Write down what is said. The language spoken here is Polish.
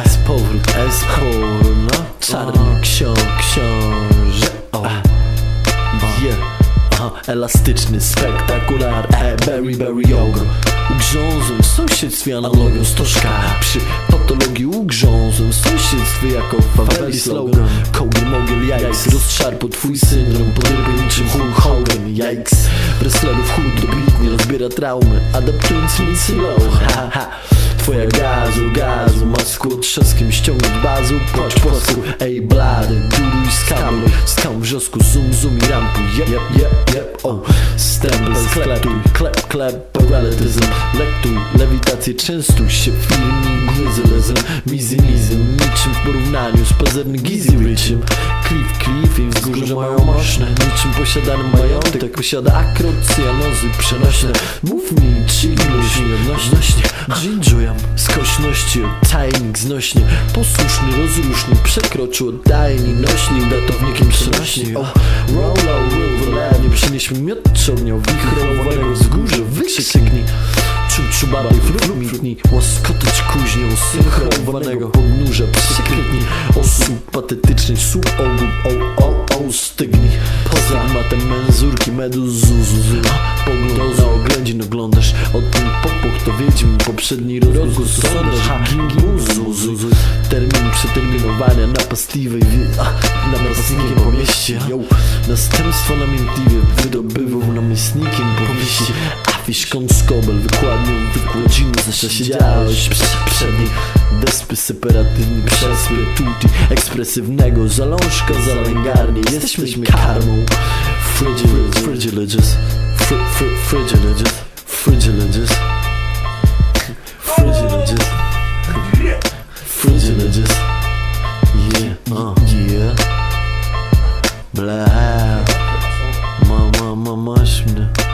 sporo, no. Czarny książ, książę. O. Yeah. Aha, elastyczny, spektakular. E, Berry, berry, ogro Ugrzązłem w sąsiedztwie analogią stożka. Przy patologii ugrzązłem w sąsiedztwie jako faweli slogan. Kogiel, mogiel, jajks. Rozszarpał twój syndrom Podryby niczym Hulk Hogan. Jajks. Wrestlerów chód dobitnie rozbiera traumy Adaptując misy low ha, ha. Twoja gazu, gazu Masku od trzaskiem ściągnąć bazu. Płacz płasku, ej blady Duruj skamluj, skam wrzosku Zoom, zoom i rampuj. Jep, jep, jep, jep, o. Stemble, sklepuj, klep, klep Paraletyzm, lektuj Lewitację częstuj się Filmi, gryzylizm Mizynizm, niczym w porównaniu Z pazerny gizy ryczym Cliff, cliff i wzgórze mają moszne Niczym posiadany majątek Posiada akrocjanozy przenośne. Mów mi, czy ilość niejednośności Dżinżujam Skośności, tajnik znośnie. Posłuszny, rozruszny Przekroczył oddajni Nośnik, datownikiem przenośni. O, roll, roll, wylewnie Przynieś mi miot ognia Wichrowanego wzgórze Wykrzyknij. Czuczu babej frumitni Łaskotać kuźnią Synchrowanego podnóża Przykrytnij Osób o Stygnij Matem menzurki Meduz zuzu Pogląd na oględzin oglądasz. Od tym popuch to wiedźmin Poprzedni rozgłos sondaż. Zuzu Termin przeterminowania Napastliwej Napastnikiem po mieście. Następstwo namiętliwie Wydobywał namiestnikiem powieści. Afisz konskobel Wykładnią wykładziny Zawsze siedziałeś przy przedniej Despy separatywni przespy Tuti ekspresywnego Zalążka zalęgarni Jesteśmy karmą Frigilis, frigilis, frigilis, frigilis, frigilis, frigilis, yeah, uh, yeah, blah, ma ma ma mushroom.